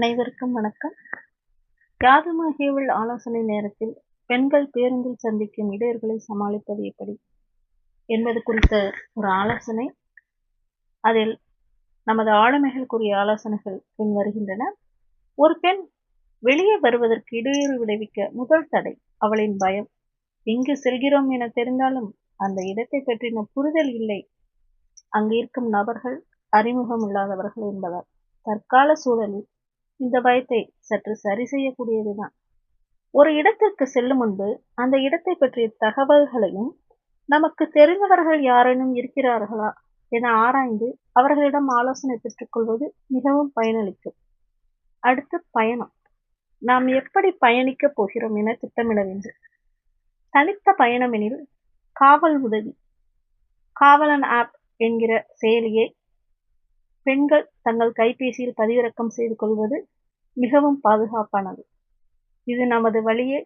அனைவருக்கும் வணக்கம். யாதுமாகியவள் ஆலோசனை நேரத்தில் பெண்கள் பேருந்தில் சந்திக்கும் இடையூறுகளை சமாளிப்பது எப்படி என்பது குறித்த ஒரு ஆலோசனை. அதில் நமது ஆளுமைகளுக்குரிய ஆலோசனைகள் பின் வருகின்றன ஒரு பெண் வெளியே வருவதற்கு இடையூறு விளைவிக்க முதல் தடை அவளின் பயம். எங்கு செல்கிறோம் என தெரிந்தாலும் அந்த இடத்தை பற்றின புரிதல் இல்லை. அங்கு இருக்கும் நபர்கள் அறிமுகம் இல்லாதவர்கள் என்பதால் தற்கால சூழலில் இந்த பயத்தை சற்று சரி செய்யக்கூடியதுதான். ஒரு இடத்திற்கு செல்லும் முன்பு அந்த இடத்தை பற்றிய தகவல்களையும் நமக்கு தெரிந்தவர்கள் யாரேனும் இருக்கிறார்களா என ஆராய்ந்து அவர்களிடம் ஆலோசனை பெற்றுக்கொள்வது மிகவும் பயனளிக்கும். அடுத்து பயணம். நாம் எப்படி பயணிக்கப் போகிறோம் என திட்டமிட வேண்டும். தனித்த பயணமெனில் காவல் உதவி. காவலன் ஆப் என்கிற செயலியை பெண்கள் தங்கள் கைபேசியில் பதிவிறக்கம் செய்து கொள்வது மிகவும் பாதுகாப்பானது. இது நமது வழியை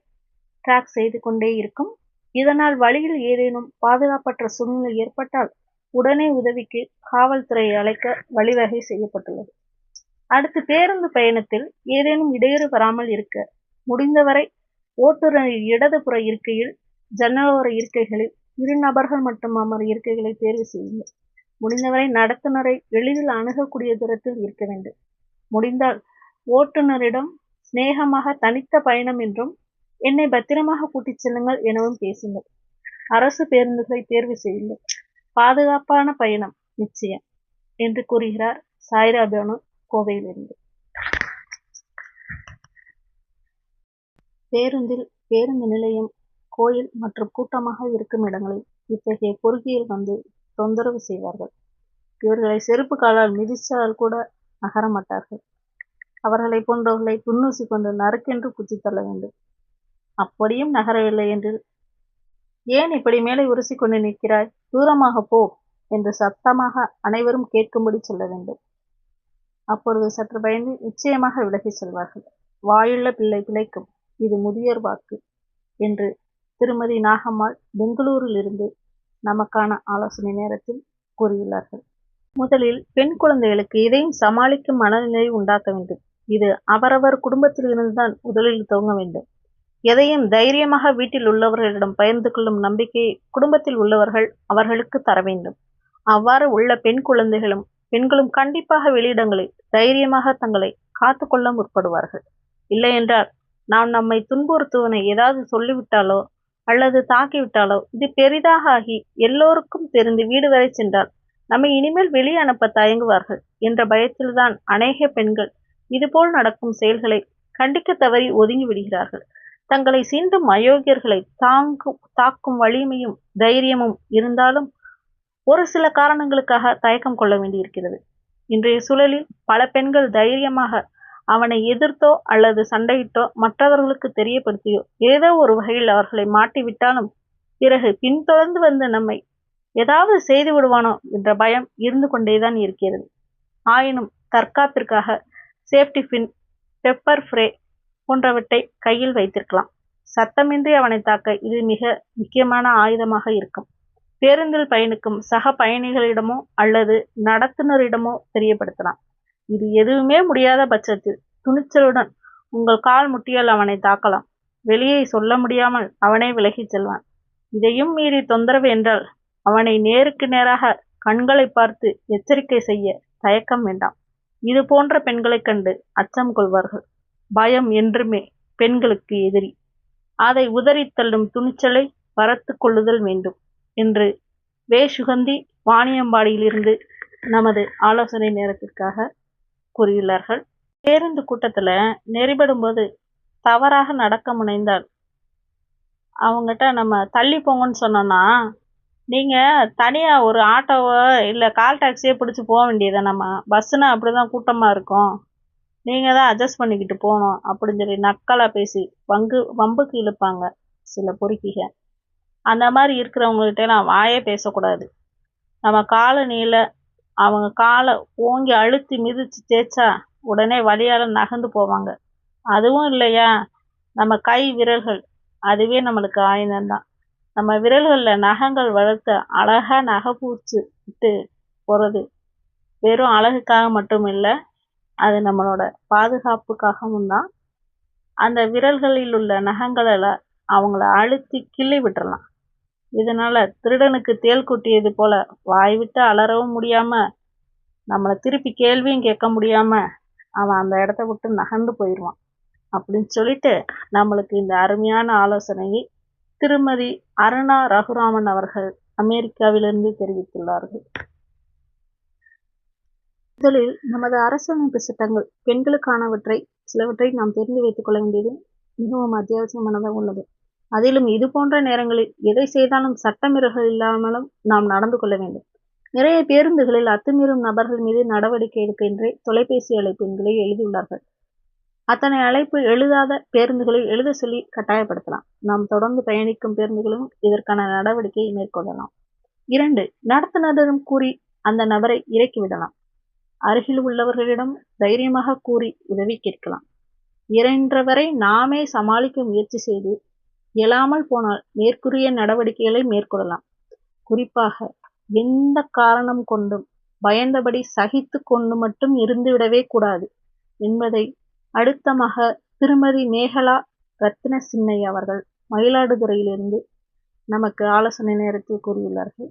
ட்ராக் செய்து கொண்டே இருக்கும். இதனால் வழியில் ஏதேனும் பாதுகாப்பற்ற சூழ்நிலை ஏற்பட்டால் உடனே உதவிக்கு காவல்துறையை அழைக்க வழிவகை செய்யப்பட்டுள்ளது. அடுத்து பேருந்து பயணத்தில் ஏதேனும் இடையூறு வராமல் இருக்க முடிந்தவரை ஓட்டுநரின் இடதுபுற இருக்கையில் ஜன்னலோர இருக்கைகளில் இரு நபர்கள் மட்டும் அமர் இருக்கைகளை தேர்வு செய்யுங்கள். முடிந்தவரை நடத்துனரை எளிதில் அணுகக்கூடிய தூரத்தில் இருக்க வேண்டும். முடிந்தால் ஓட்டுநரிடம் சிநேகமாக தனித்த பயணம் என்றும் என்னை பத்திரமாக கூட்டிச் செல்லுங்கள் எனவும் பேசுங்கள். அரசு பேருந்துகளை தேர்வு செய்யுங்கள். பாதுகாப்பான பயணம் நிச்சயம் என்று கூறுகிறார் சாய்ரா பேனு கோவையிலிருந்து. பேருந்தில் பேருந்து நிலையம் கோயில் மற்றும் கூட்டமாக இருக்கும் இடங்களில் இத்தகைய பொறுக்கியில் வந்து தொந்தரவு செய்வார்கள். இவர்களை செருப்பு காலால் மிதித்தால் கூட நகர மாட்டார்கள். அவர்களை போன்றவர்களை புன்னூசி கொண்டு நறுக்கென்று குத்தி தள்ள வேண்டும். அப்படியும் நகரவில்லை என்று ஏன் இப்படி மேலே உரசி கொண்டு நிற்கிறாய்? தூரமாக போ என்று சத்தமாக அனைவரும் கேட்கும்படி சொல்ல வேண்டும். அப்பொழுது சற்று பயந்து நிச்சயமாக விலகி செல்வார்கள். வாயுள்ள பிள்ளை பிழைக்கும். இது முதியோர் வாக்கு என்று திருமதி நாகம்மாள் பெங்களூரில் இருந்து நமக்கான ஆலோசனை நேரத்தில் கூறியுள்ளார்கள். முதலில் பெண் குழந்தைகளுக்கு இதையும் சமாளிக்கும் மனநிலை உண்டாக்க வேண்டும். இது அவரவர் குடும்பத்தில் இருந்துதான் முதலில் துவங்க வேண்டும். எதையும் தைரியமாக வீட்டில் உள்ளவர்களிடம் பகிர்ந்து கொள்ளும் நம்பிக்கையை குடும்பத்தில் உள்ளவர்கள் அவர்களுக்கு தர வேண்டும். அவ்வாறு உள்ள பெண் குழந்தைகளும் பெண்களும் கண்டிப்பாக வெளியிடங்களில் தைரியமாக தங்களை காத்து கொள்ள முற்படுவார்கள். இல்லையென்றால் நாம் நம்மை துன்புறுத்துவனை ஏதாவது சொல்லிவிட்டாலோ அல்லது தாக்கிவிட்டாலோ இது பெரிதாக ஆகி எல்லோருக்கும் தெரிந்து வீடு வரை சென்றால் நம்மை இனிமேல் வெளியே அனுப்ப தயங்குவார்கள் என்ற பயத்தில்தான் அநேக பெண்கள் இதுபோல் நடக்கும் செயல்களை கண்டிக்க தவறி ஒதுங்கி விடுகிறார்கள். தங்களை சீண்டும் அயோக்கியர்களை தாங்கும் தாக்கும் வலிமையும் தைரியமும் இருந்தாலும் ஒரு சில காரணங்களுக்காக தயக்கம் கொள்ள வேண்டியிருக்கிறது. இன்றைய சூழலில் பல பெண்கள் தைரியமாக அவனை எதிர்த்தோ அல்லது சண்டையிட்டோ மற்றவர்களுக்கு தெரியப்படுத்தியோ ஏதோ ஒரு வகையில் அவர்களை மாட்டிவிட்டாலும் பிறகு பின்தொடர்ந்து வந்து நம்மை ஏதாவது செய்து விடுவானோ என்ற பயம் இருந்து கொண்டேதான் இருக்கிறது. ஆயினும் தற்காப்பிற்காக சேஃப்டி பின் பெப்பர் ஃப்ரே போன்றவற்றை கையில் வைத்திருக்கலாம். சத்தமின்றி அவனை தாக்க இது மிக முக்கியமான ஆயுதமாக இருக்கும். பேருந்தில் பயணிக்கும் சக பயணிகளிடமோ அல்லது நடத்துனரிடமோ தெரியப்படுத்தலாம். இது எதுவுமே முடியாத பட்சத்தில் துணிச்சலுடன் உங்கள் கால் முட்டியால் அவனை தாக்கலாம். வெளியே சொல்ல முடியாமல் அவனே விலகிச் செல்வான். இதையும் மீறி தொந்தரவு என்றால் அவனை நேருக்கு நேராக கண்களை பார்த்து எச்சரிக்கை செய்ய தயக்கம் வேண்டாம். இது போன்ற பெண்களைக் கண்டு அச்சம் கொள்வார்கள். பயம் என்றுமே பெண்களுக்கு எதிரி. அதை உதறி தள்ளும் துணிச்சலை வளர்த்து கொள்ளுதல் வேண்டும் என்று வே. சுகந்தி வாணியம்பாடியிலிருந்து நமது ஆலோசனை நேரத்திற்காக கூறியுள்ளார்கள் பேருந்து கூட்டத்தில் நெறிபடும் போது தவறாக நடக்க முனைந்தால் அவங்ககிட்ட நம்ம தள்ளி போங்கன்னு சொன்னோன்னா நீங்கள் தனியாக ஒரு ஆட்டோவோ இல்லை கால் டாக்ஸியோ பிடிச்சி போக வேண்டியதை நம்ம பஸ்ஸுனா அப்படி தான் கூட்டமாக இருக்கும். நீங்கள் தான் அட்ஜஸ்ட் பண்ணிக்கிட்டு போகணும் அப்படின்னு சொல்லி நக்கலாக பேசி வங்கு வம்புக்கு இழுப்பாங்க சில பொறுக்கிக. அந்த மாதிரி இருக்கிறவங்ககிட்டலாம் வாயே பேசக்கூடாது. நம்ம காலனியில் அவங்க காலை ஓங்கி அழுத்தி மிதித்து தேய்ச்சா உடனே வலியால் நகர்ந்து போவாங்க. அதுவும் இல்லையா? நம்ம கை விரல்கள் அதுவே நம்மளுக்கு ஆயுதம்தான் நம்ம விரல்களில் நகங்கள் வளர்த்த அழகாக நகை பூச்சி விட்டு போகிறது வெறும் அழகுக்காக மட்டும் இல்லை அது நம்மளோட பாதுகாப்புக்காகவும் தான். அந்த விரல்களில் உள்ள நகங்களை அவங்கள அழுத்தி கிள்ளி விட்டுறலாம். இதனால திருடனுக்கு தேள் கொட்டியது போல வாய் விட்டு அலறவும் முடியாம நம்மளை திருப்பி கேள்வியும் கேட்க முடியாம அவன் அந்த இடத்த விட்டு நகர்ந்து போயிடுவான் அப்படின்னு சொல்லிட்டு நம்மளுக்கு இந்த அருமையான ஆலோசனையை திருமதி அருணா ரகுராமன் அவர்கள் அமெரிக்காவிலிருந்து தெரிவித்துள்ளார்கள். முதலில் நமது அரசமைப்பு சட்டங்கள் பெண்களுக்கானவற்றை சிலவற்றை நாம் தெரிந்து வைத்துக் கொள்ள வேண்டியது மிகவும் அத்தியாவசியமானதாக உள்ளது. அதிலும் இது போன்ற நேரங்களில் எதை செய்தாலும் சட்டமீறல்கள் இல்லாமலும் நாம் நடந்து கொள்ள வேண்டும். நிறைய பேருந்துகளில் அத்துமீறும் நபர்கள் மீது நடவடிக்கை எடுக்க என்றே தொலைபேசி அழைப்பு எண்களை எழுதியுள்ளார்கள். அத்தனை அழைப்பு எழுதாத பேருந்துகளை எழுத சொல்லி கட்டாயப்படுத்தலாம். நாம் தொடர்ந்து பயணிக்கும் பேருந்துகளும் இதற்கான நடவடிக்கையை மேற்கொள்ளலாம். இரண்டு நடத்துனரிடம் கூறி அந்த நபரை இறக்கிவிடலாம் அருகில் உள்ளவர்களிடம் தைரியமாக கூறி உதவி கேட்கலாம். இறைன்றவரை நாமே சமாளிக்க முயற்சி செய்து இயலாமல் போனால் மேற்கூறிய நடவடிக்கைகளை மேற்கொள்ளலாம். குறிப்பாக எந்த காரணம் கொண்டும் பயந்தபடி சகித்து கொண்டு மட்டும் இருந்துவிடவே கூடாது என்பதை அடுத்தமாக திருமதி மேகலா ரத்ன சின்னை அவர்கள் மயிலாடுதுறையிலிருந்து நமக்கு ஆலோசனை நேரத்தில் கூறியுள்ளார்கள்.